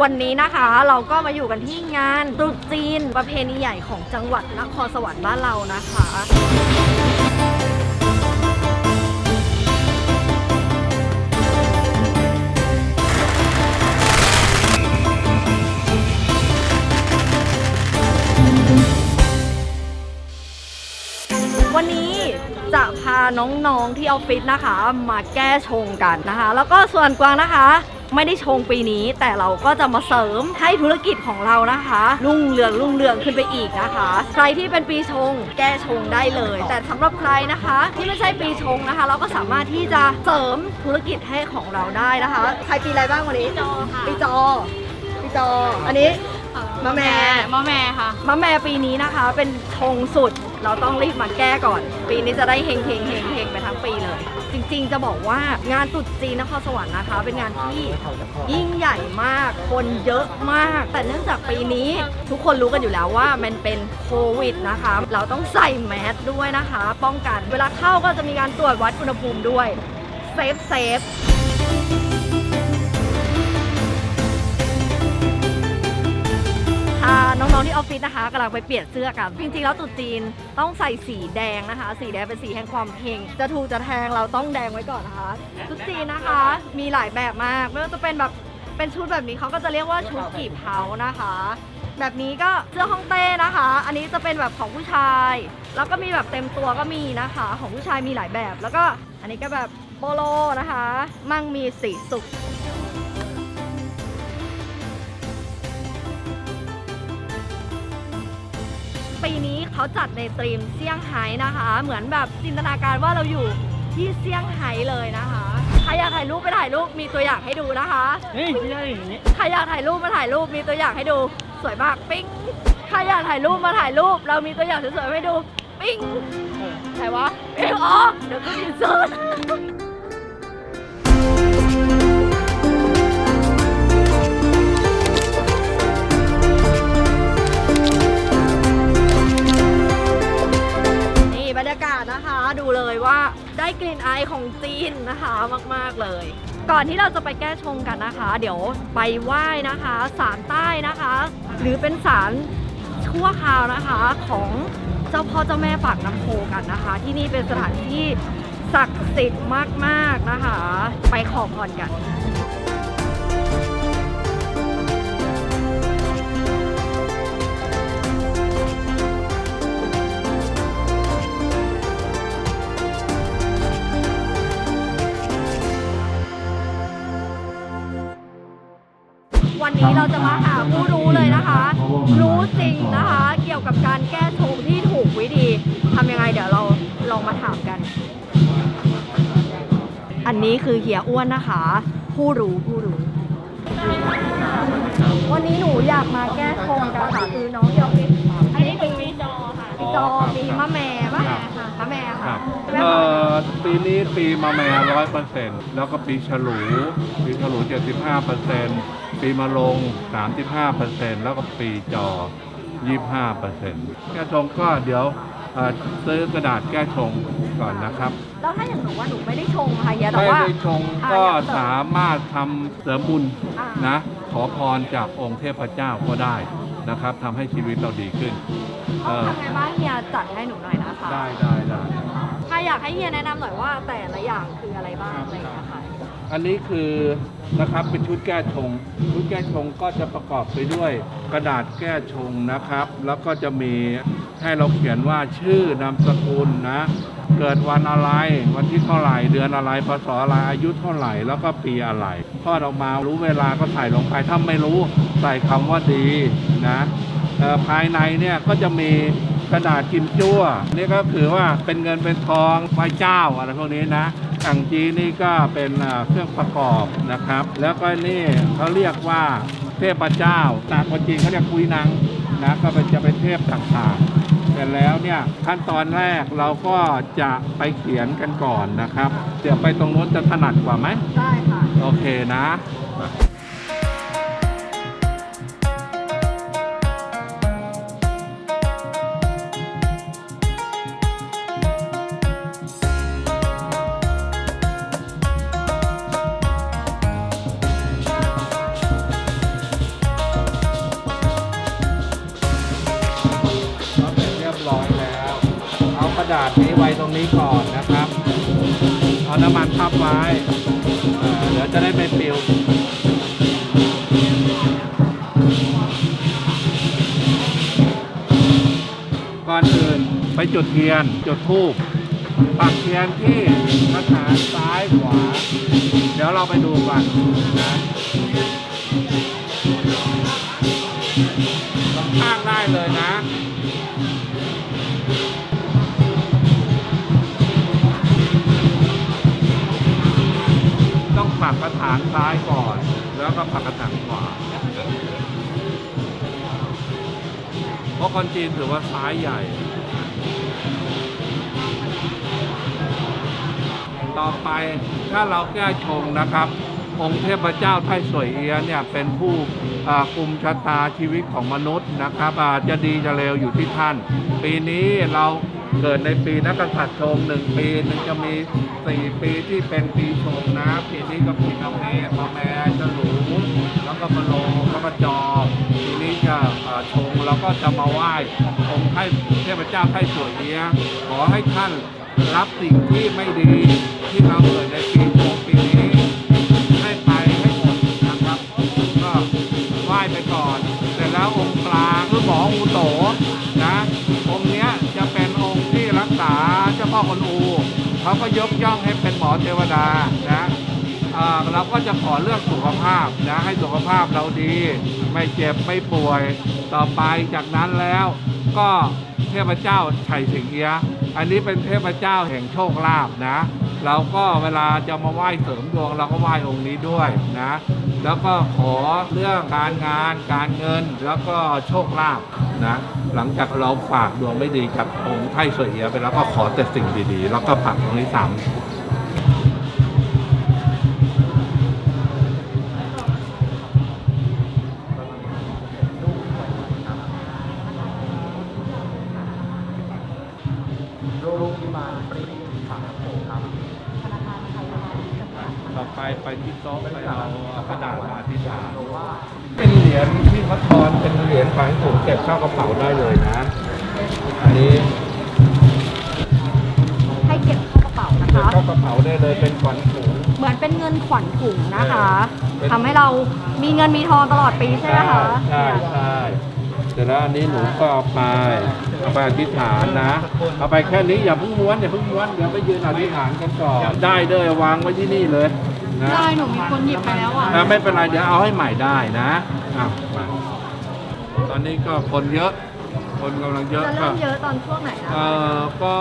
วันนี้นะคะ เราก็มาอยู่กันที่งานตรุษจีนประเพณีใหญ่ของจังหวัดนครสวรรค์บ้านเรานะคะวันนี้จะพาน้องๆที่ออฟฟิศนะคะ มาแก้ชงกันนะคะ แล้วก็ส่วนกวางนะคะ ไม่ได้ชงปีนี้ แต่เราก็จะมาเสริมให้ธุรกิจของเรานะคะ รุ่งเรืองรุ่งเรืองขึ้นไปอีกนะคะ ใครที่เป็นปีชงแก้ชงได้เลย แต่สำหรับใครนะคะ ที่ไม่ใช่ปีชงนะคะ เราก็สามารถที่จะเสริมธุรกิจให้ของเราได้นะคะ ใครปีอะไรบ้างวันนี้จอค่ะปีจอปี จอ อันนี้มะแม่ มะแม่ค่ะ มะแม่ปีนี้นะคะเป็นชงสุด เราต้องรีบมาแก้ก่อน ปีนี้จะได้เฮงเฮงเฮงเฮงไปทั้งปีเลย จริงๆ จะบอกว่างานตรุษจีนนครสวรรค์นะคะ เป็นงานที่ยิ่งใหญ่มาก คนเยอะมาก แต่เนื่องจากปีนี้ทุกคนรู้กันอยู่แล้วว่ามันเป็นโควิดนะคะ เราต้องใส่แมสด้วยนะคะ ป้องกัน เวลาเข้าก็จะมีการตรวจวัดอุณหภูมิด้วย เซฟเซฟ น้องๆที่ออฟฟิศนะคะกำลังไปเปลี่ยนเสื้อกัน จริงๆแล้วตุ๊จีนต้องใส่สีแดงนะคะ สีแดงเป็นสีแห่งความเฮงจะถูกจะแทงเราต้องแดงไว้ก่อนนะคะตุ๊จีนนะคะ มีหลายแบบมากไม่ว่าจะเป็นแบบเป็นชุดแบบนี้เขาก็จะเรียกว่าชุดกีบเท้านะคะ แบบนี้ก็เสื้อฮ่องเต้นะคะ อันนี้จะเป็นแบบของผู้ชาย แล้วก็มีแบบเต็มตัวก็มีนะคะ ของผู้ชายมีหลายแบบ แล้วก็อันนี้ก็แบบโปโลนะคะ มั่งมีสีสุก เขาจัดในตรีมเซี่ยงไฮ้นะคะ เหมือนแบบจินตนาการว่าเราอยู่ที่เซี่ยงไฮ้เลยนะคะใครอยากถ่ายรูปไปถ่ายรูปมีตัวอย่างให้ดูนะคะเฮ้ยไม่ใช่อย่างนี้ใครอยากถ่ายรูปมาถ่ายรูปมีตัวอย่างให้ดูสวยมากปิ๊งใครอยากถ่ายรูปมาถ่ายรูป เรามีตัวอย่างสวยๆให้ดูปิ๊งใครวะปิ๊งอ๋อเดี๋ยวก็อินเสิร์ต ของจีนนะคะมาก ๆ เลย ก่อนที่เราจะไปแก้ชงกันนะคะ เดี๋ยวไปไหว้นะคะศาลใต้นะคะ หรือเป็นศาลชั่วคราวนะคะของเจ้าพ่อเจ้าแม่ปากน้ำโพกันนะคะ ที่นี่เป็นสถานที่ศักดิ์สิทธิ์มาก ๆ นะคะ ไปขอพรกันวัน นนี้คือเฮียอ้วนนะคะ ผู้รู้ผู้รู้ วันนี้หนูอยากมาแก้ชงกันค่ะคือน้องยอมอันนี้คือปีจอค่ะปีจอปีมะแม่ปะมะแม่คค่ะรับใช่ไหมเอ่คะอปีนี้ปีมะแม่ร้อยเปอร์เซ็นต์แล้วก็ปีฉลูปีฉลูเจ็ดสิบห้าเปอร์เซ็นต์ปีมะลงสามสิบห้าเปอร์เซ็นต์แล้วก็ปีจอยี่ห้าเปอร์เซ็นต์แก้ชงก็เดี๋ยว เอ่อซื้อกระดาษแก้ชงก่อนนะครับ แล้วถ้าอย่างหนูว่าหนูไม่ได้ชงค่ะเฮียแต่ไม่ว่า ได้ชงอ่าก็อยากเสริม สามารถทำเสริมบุญอ่านนะขอพรจากองค์เทพเจ้าก็ได้นะครับทำให้ชีวิตเราดีขึ้น เอต้องอ ทำไงบ้างเฮียจัดให้หนูหน่อยนะคะได้ได้ได้ ถ้าอยากให้เฮียแนะนำหน่อยว่าแต่ละอย่างคืออะไรบ้างอะไรอย่างเงี้ยค่ะอันนี้คือนะครับเป็นชุดแก้ชง ชุดแก้ชงก็จะประกอบไปด้วยกระดาษแก้ชงนะครับ แล้วก็จะมี ให้เราเขียนว่าชื่อนามสกุลนะ เกิดวันอะไร วันที่เท่าไหร่เดือนอะไรพศอะไรอายุเท่าไหร่แล้วก็ปีอะไรทอดออกมารู้เวลาก็ใส่ลงไปถ้าไม่รู้ใส่คำว่าดีนะภายในเนี่ยก็จะมีกระดาษกิมจั่วนี่ก็คือว่าเป็นเงินเป็นทองไหว้เจ้าอะไรพวกนี้นะอ่งจีนี่ก็เป็นเครื่องประกอบนะครับ แล้วก็นี่เขาเรียกว่าเทพเจ้าตามคนจีนเขาเรียกคุยนางนะก็เป็นจะเป็นเทพต่างๆ ร็จแล้วเนี่ยขั้นตอนแรกเราก็จะไปเขียนกันก่อนนะครับ เดี๋ยวไปตรงนู้นจะถนัดกว่าไหมได้ค่ะ โอเคนะ ดาษนี้ไว้ตรงนี้ก่อนนะครับ เอาน้ำมันทับไว้เดี๋ยวจะได้ไม่ปิวก่อนอื่นไปจุดเทียนจุดธูปปักเทียนที่กระถางซ้ายขวา เดี๋ยวเราไปดูกันนะางซ้ายก่อน แล้วก็ปักกระถางขวา เพราะคนจีนถือว่าซ้ายใหญ่ ต่อไปถ้าเราแก้ชงนะครับ องค์เทพเจ้าไทสวยเอียเนี่ยเป็นผู้อ่ากุมชะตาชีวิตของมนุษย์นะครับจะดีจะเลวอยู่ที่ท่าน ปีนี้เรา เกิดในปีนักกษัตริย์ชงหนึ่งปีหนึ่งจะมีสี่ปีที่เป็นปีชงนะปีนี้ก็ปีมะเมษมะแม่จะหลูแล้วก็มาโลแล้วก็จอปีนี้จะชงแล้วก็จะมาไหว้องค์ไทเทพเจ้าไทสวยเอียขอให้ท่านรับสิ่งที่ไม่ดีที่เราเกิดในปีชงปีนี้ให้ไปให้หมดนะครับก็ไหว้ไปก่อนเสร็จแล้วองค์กลางคือหมออูโต เขาก็ยกย่องให้เป็นหมอเทวดานะเราก็จะขอเรื่องสุขภาพนะให้สุขภาพเราดี ไม่เจ็บไม่ป่วยต่อไปจากนั้นแล้วก็เทพเจ้าชัยสิงเอียะอันนี้เป็นเทพเจ้าแห่งโชคลาภนะ เราก็เวลาจะมาไหว้เสริมดวงเราก็ไหว้องค์นี้ด้วยนะ แล้วก็ขอเรื่องการงาน การเงินแล้วก็โชคลาภนะ หลังจากเราฝากดวงไม่ดีกับองค์ไทยสวยเอียไปแล้วก็ขอแต่สิ่งดีๆ แล้วก็ปักตรงนี้สาม ไปไปที่โต๊ะไปเอากระดาษมาอธิษฐานเป็นเหรียญที่เขาทอนเป็นเหรียญฝังถุงเก็บเข้ากระเป๋าได้เลยนะ อันนี้ให้เก็บเข้ากระเป๋านะเก็บคะ เข้ากระเป๋าได้เลยเป็นขวัญถุง เหมือนเป็นเงินขวัญถุงนะคะเป็นทำให้เรามีเงินมีทองตลอดปีใช่ไหมคะใช่ใช่เสร็จแล้วอันนี้หนูก็เอาไปเอาไปอธิษฐานนะ เอาไปแค่นี้อย่าเพิ่งม้วนอย่าเพิ่งม้วนเดี๋ยวไปยืนอธิษฐานกันก่อนได้เลยวางไว้ที่นี่เลย นะได้หนูมีคนหยิบไปแล้วอะ อะไม่เป็นไรเดี๋ยวเอาให้ใหม่ได้นะอ้าวมาตอนนี้ก็คนเยอะ คนกำลังเยอะจะก็ เริ่มเยอะตอนช่วงไหนนะ เอ่อก็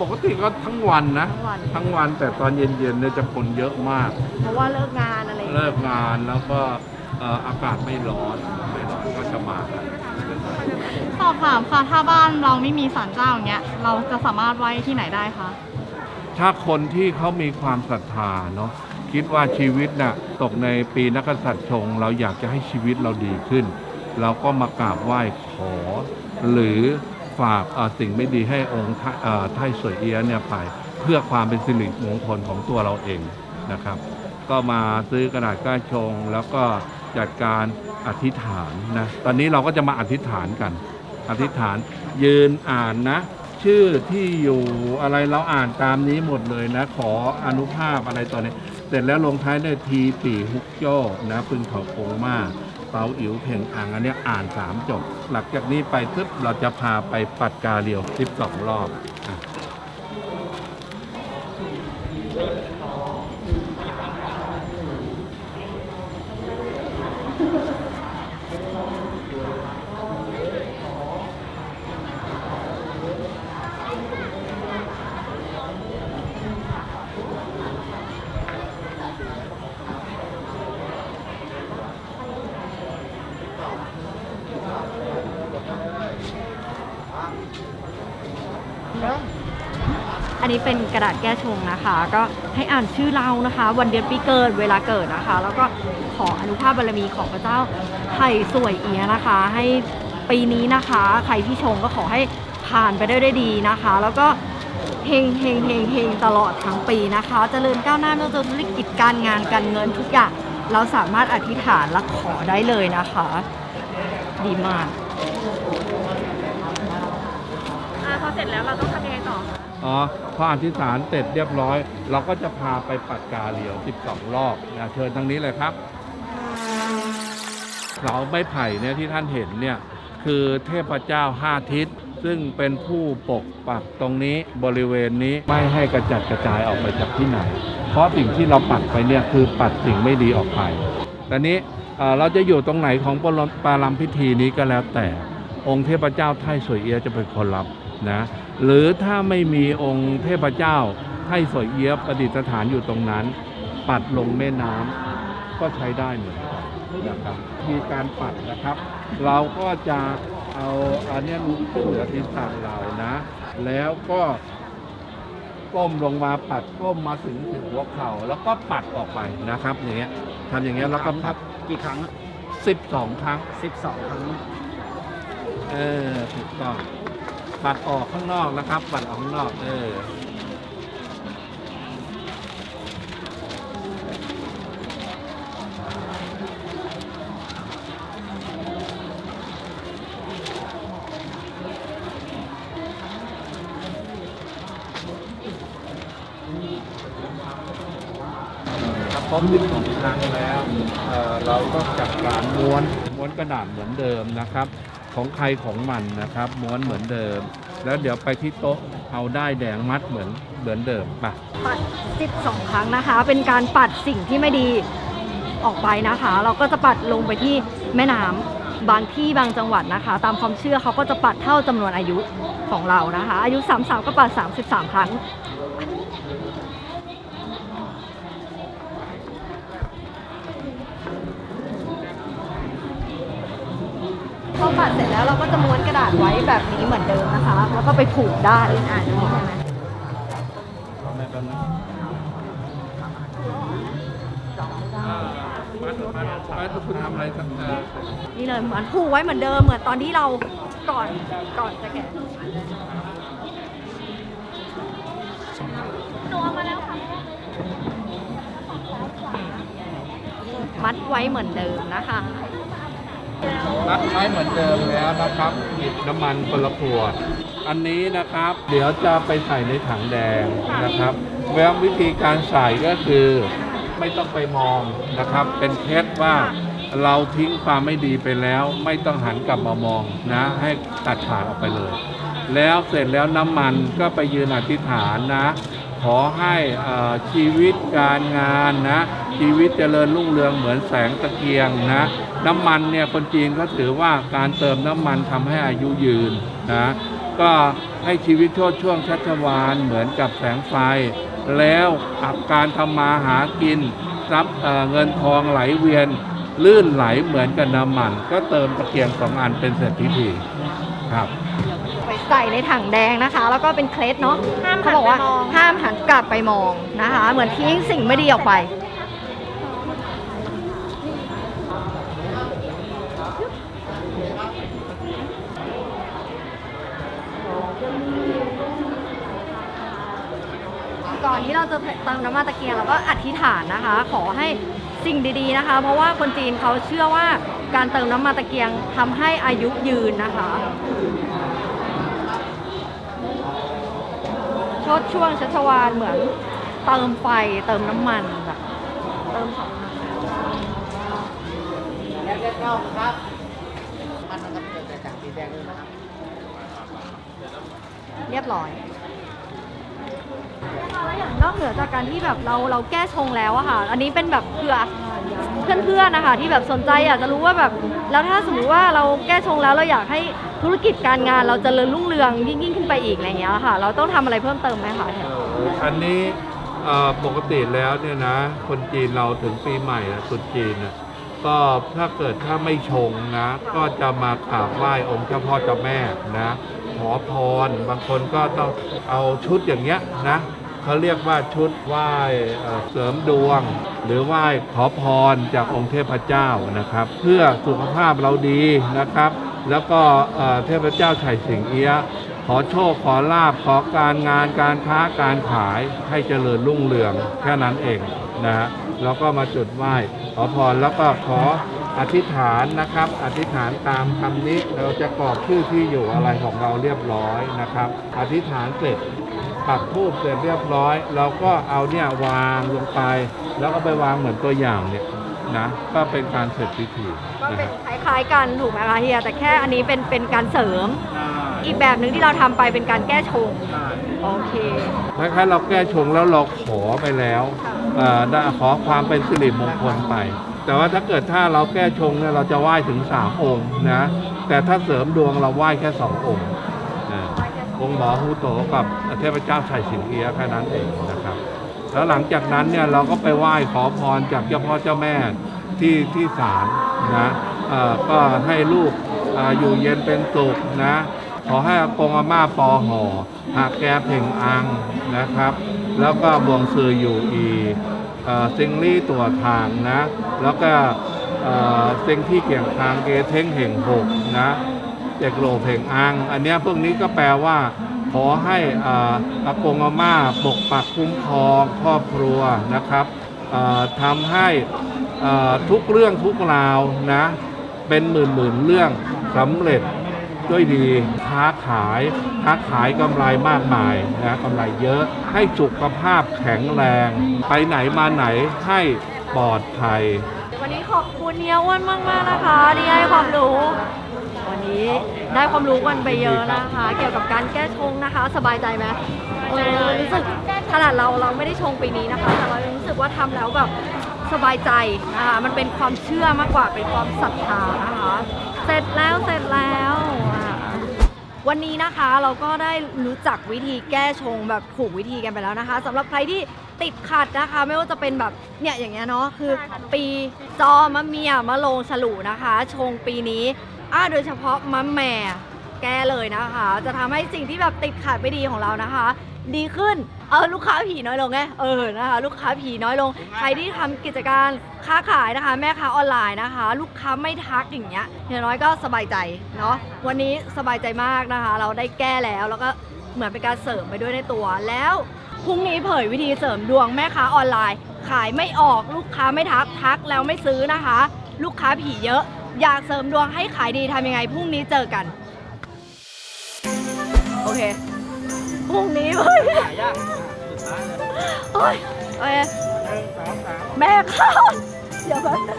ปกติก็ทั้งวันนะทั้งวันทั้งวันแต่ตอนเย็นๆเนี่ยจะคนเยอะมาก เพราะว่าเลิกงานอะไรอย่างเลิเงี้ยกงานแล้วก็เอ่ออากาศไม่ร้อนไม่ร้อนก็จะมากันสอบถามค่ะ ถ้าบ้านเราไม่มีศาลเจ้าอย่างเงี้ย เราจะสามารถไหว้ที่ไหนได้คะ ถ้าคนที่เขามีความศรัทธาเนาะ คิดว่าชีวิตน่ะตกในปีนักษัตริย์ชง เราอยากจะให้ชีวิตเราดีขึ้น เราก็มากราบไหว้ขอ หรือฝากสิ่งไม่ดีให้องค์ไทเอ่อไทยสวยเอียะเนี่ยไป เพื่อความเป็นสิริมงคลของตัวเราเองนะครับ ก็มาซื้อกระดาษก้าชง แล้วก็จัดการอธิษฐานนะตอนนี้เราก็จะมาอธิษฐานกัน อธิษฐานยืนอ่านนะชื่อที่อยู่อะไรเราอ่านตามนี้หมดเลยนะ ขออนุภาพอะไรตอนนี้ เสร็จแล้วลงท้ายด้วยทีปีฮุกโจ้นะพึงเขาโคงมาเปาอิ๋วเพ่งอ่างอันนี้อ่านสามจบ หลังจากนี้ไปทึบเราจะพาไปปัดกาเรียวสิบสองรอบ อันนี้เป็นกระดาษแก้ชงนะคะ ก็ให้อ่านชื่อเรานะคะ วันเดือนปีเกิดเวลาเกิดนะคะ แล้วก็ขออนุภาพบารมีของพระเจ้าไถ่สวยเอียนะคะ ให้ปีนี้นะคะ ใครที่ชงก็ขอให้ผ่านไปได้ด้วยดีนะคะ แล้วก็เฮงเฮงเฮงเฮงตลอดทั้งปีนะคะเจริญก้าวหน้าไม่ว่าจะธุรกิจการงานการเงินทุกอย่างเราสามารถอธิษฐานและขอได้เลยนะคะ ดีมาก เสร็จแล้วเราต้องทำยังไงต่อคะอ๋อพออธิษฐานเสร็จเรียบร้อย เราก็จะพาไปปัดกาเหลียว 12 รอบนะเชิญทางนี้เลยครับเสาไม้ไผ่เนี่ยที่ท่านเห็นเนี่ยคือเทพเจ้าห้าทิศซึ่งเป็นผู้ปกปักตรงนี้บริเวณนี้ไม่ให้กระจัดกระจายออกไปจากที่ไหน เพราะสิ่งที่เราปัดไปเนี่ยคือปัดสิ่งไม่ดีออกไปแต่นี้เราจะอยู่ตรงไหนของปารัมพิธีนี้ก็แล้วแต่องค์เทพเจ้าไทยสวยเอียจะเป็นคนรับ นะหรือถ้าไม่มีองค์เทพเจ้าไทสวยเอียะประดิษฐานอยู่ตรงนั้น ปัดลงแม่น้ำก็ใช้ได้เหมือนกันนะครับมีการปัดนะครับ เราก็จะเอาอันเนี้ยขึ้นเหนือศีรษะเรานะ แล้วก็ก้มลงมาปัดก้มมาถึงถึงหัวเข่าแล้วก็ปัดออกไปนะครับอย่างเงี้ยทำอย่างเงี้ยแล้วก็ปัดกี่ครั้ง 12 ครั้ง 12 ครั้ง เออถูกต้อง ปัดออกข้างนอกนะครับปัดออกข้างนอก เออถ้าครบ12ครั้งแล้วเออเราก็จัดการม้วนม้วนกระดาษเหมือนเดิมนะครับ ของใครของมันนะครับม้วนเหมือนเดิม แล้วเดี๋ยวไปที่โต๊ะเอาได้แดงมัดเหมือนเหมือนเดิมไปปัด 12 ครั้งนะคะ เป็นการปัดสิ่งที่ไม่ดีออกไปนะคะ เราก็จะปัดลงไปที่แม่น้ำบางที่บางจังหวัดนะคะ ตามความเชื่อเขาก็จะปัดเท่าจำนวนอายุของเรานะคะ อายุ 33 ก็ปัด 33 ครั้ง พอปัดเสร็จแล้วเราก็จะม้วนกระดาษไว้แบบนี้เหมือนเดิมนะคะ แล้วก็ไปผูกได้อ่านนี้ใช่ไหมคุณทำอะไรสักอย่างนี่เลยเหมือนผูกไว้เหมือนเดิมเหมือนตอนที่เราก่อนก่อนจะแกะตัวมาแล้วค่ะมัดไว้เหมือนเดิมนะคะ มัดไว้เหมือนเดิมแล้วนะครับ หยิบน้ำมันคนละขวด อันนี้นะครับ เดี๋ยวจะไปใส่ในถังแดงนะครับแล้ววิธีการใส่ก็คือไม่ต้องไปมองนะครับ เป็นเคล็ดว่าเราทิ้งความไม่ดีไปแล้ว ไม่ต้องหันกลับมามองนะ ให้ตัดขาดออกไปเลย แล้วเสร็จแล้วน้ำมันก็ไปยืนอธิษฐานนะ ขอให้ชีวิตการงานนะ ชีวิตเจริญรุ่งเรืองเหมือนแสงตะเกียงนะ น้ำมันเนี่ยคนจีนเขาถือว่าการเติมน้ำมันทำให้อายุยืนนะก็ให้ชีวิตโชดช่วงชัชวานเหมือนกับแสงไฟ แล้วอับการทำมาหากินทรัพย์เอ่อเงินทองไหลเวียน ลื่นไหลเหมือนกับน้ำมัน ก็เติมตะเกียงสองอันเป็นเสร็จพิธีครับไปใส่ในถังแดงนะคะ แล้วก็เป็นเคล็ดเนาะห้ามเขาบอกว่าหันไปมองห้ามหันกลับไปมองนะคะ เหมือนทิ้งสิ่งไม่ดีออกไป ก่อนที่เราจะเติมน้ำมันตะเกียงเราก็อธิษฐานนะคะ ขอให้สิ่งดีๆนะคะ เพราะว่าคนจีนเขาเชื่อว่าการเติมน้ำมันตะเกียงทำให้อายุยืนนะคะชดช่วงชัชวานเหมือนเติมไฟเติมน้ำมันแบบเติมของแล้วก็ครับ มันมันก็เกิดจากสีแดงเลยนะครับ เรียบร้อยแล้วอย่างนอกเหนือจากการที่แบบเราเราแก้ชงแล้วอะค่ะ อันนี้เป็นแบบเผื่อเพื่อนๆนะคะที่แบบสนใจอยากจะรู้ว่าแบบแล้วถ้าสมมติว่าเราแก้ชงแล้วเราอยากให้ธุรกิจการงานเราจเจริญรุ่งเรืองยิ่งยิ่งขึ้นไปอีกอะไรเงี้ยค่ะ เราต้องทำอะไรเพิ่มเติมไหมคะอันนี้ปกติแล้วเนี่ยนะ คนจีนเราถึงปีใหม่นะตรุษจีนนะก็ถ้าเกิดถ้าไม่ชงนะ ก็จะมากราบไหว้องค์เจ้าพ่อเจ้าแม่นะ ขอพร บางคนก็ต้องเอาชุดอย่างเงี้ยนะเขาเรียกว่าชุดไหว้เสริมดวง หรือไหว้ขอพรจากองค์เทพเจ้านะครับ เพื่อสุขภาพเราดีนะครับ แล้วก็เทพเจ้าไฉสิงเอี้ยขอโชคขอลาบขอการงานการค้าการขายให้เจริญรุ่งเรืองแค่นั้นเองนะฮะแล้วก็มาจุดไหว้ขอพรแล้วก็ขอ อธิษฐานนะครับ อธิษฐานตามคำนี้เราจะกรอกชื่อที่อยู่อะไรของเราเรียบร้อยนะครับ อธิษฐานเสร็จปักทูบเสร็จเรียบร้อย เราก็เอาเนี่ยวางลงไป แล้วก็ไปวางเหมือนตัวอย่างเนี่ยนะก็เป็นการเสร็จพิธีก็นะเป็คนรับคล้ายๆกันถูกไหมคะเฮียแต่แค่อันนี้เป็นเป็นการเสริม อีกแบบหนึ่งที่เราทำไปเป็นการแก้ชงโอเคคล้ายๆเราแก้ชงแล้วเราขอไปแล้วค่ะเอ่อได้ขอความเป็นสิริมงคลไป แต่ว่าถ้าเกิดถ้าเราแก้ชงเนี่ยเราจะไหว้ถึงสามองค์นะ แต่ถ้าเสริมดวงเราไหว้แค่สององค์นะองค์หมอฮูโตกับเทพเจ้าชัยสิงเอียะแค่นั้นเองนะครับ แล้วหลังจากนั้นเนี่ยเราก็ไปไหว้ขอพรจากเจ้าพ่อเจ้าแม่ที่ที่ศาลนะอ่อก็ให้ลูกอ่ออยู่เย็นเป็นสุขนะ ขอให้อากงอาม่าปอห่อหากแกเพ่งอังนะครับ แล้วก็บวงซืออยู่อี ซิงลี่ตัวทางนะ แล้วก็เซ็งที่เกี่ยงทางเกเท้งเห่งหกนะเจกโลเพ่งอัง อันเนี้ยพวกนี้ก็แปลว่า ขอให้อากงอาม่าปกปักคุ้มครองครอบครัวนะครับทำให้ทุกเรื่องทุกราวนะ เป็นหมื่นหมื่นเรื่องสำเร็จ ด้วยดีค้าขายค้าขายกำไรมากมายนะกำไรเยอะ ให้สุขภาพแข็งแรง ไปไหนมาไหนให้ปลอดภัย วันนี้ขอบคุณเฮียอ้วนมากมากนะคะที่ให้ความรู้ วันนี้ได้ความรู้กันไปเยอะนะคะ เกี่ยวกับการแก้ชงนะคะ สบายใจไหมรู้สึกขนาดเราเราไม่ได้ชงปีนี้นะคะ แต่เรารู้สึกว่าทำแล้วแบบสบายใจนะคะมันเป็นความเชื่อมากกว่าเป็นความศรัทธานะคะ เสร็จแล้วเสร็จแล้ว วันนี้นะคะเราก็ได้รู้จักวิธีแก้ชงแบบถูกวิธีกันไปแล้วนะคะสำหรับใครที่ติดขัดนะคะ ไม่ว่าจะเป็นแบบเนี่ยอย่างเงี้ยเนาะคือปีจอมะเมียมะโลงฉลูนะคะ ชงปีนี้อ่าโดยเฉพาะมะแม่แก้เลยนะคะ จะทำให้สิ่งที่แบบติดขัดไม่ดีของเรานะคะ ดีขึ้น เออลูกค้าผีน้อยลงไงเออนะคะลูกค้าผีน้อยลง ใครที่ทำกิจการค้าขายนะคะ แม่ค้าออนไลน์นะคะ ลูกค้าไม่ทักอย่างเงี้ยอย่างน้อยก็สบายใจเนาะวันนี้สบายใจมากนะคะ เราได้แก้แล้วแล้วก็เหมือนเป็นการเสริมไปด้วยในตัวแล้วพรุ่งนี้เผยวิธีเสริมดวงแม่ค้าออนไลน์ ขายไม่ออกลูกค้าไม่ทักทักแล้วไม่ซื้อนะคะ ลูกค้าผีเยอะ อยากเสริมดวงให้ขายดีทำยังไงพรุ่งนี้เจอกัน โอเค พรุ่งนี้เฮ้ยหายากสุดท้ายเลยโอ้ยโอเคหนึ่งสองสามแม่ข้าวเดี๋ยวแป๊บนึง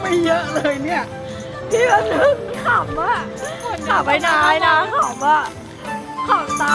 ไม่เยอะเลยเนี่ยพี่แป๊บนึงขำอะขำไปนายนะขำอะขำตา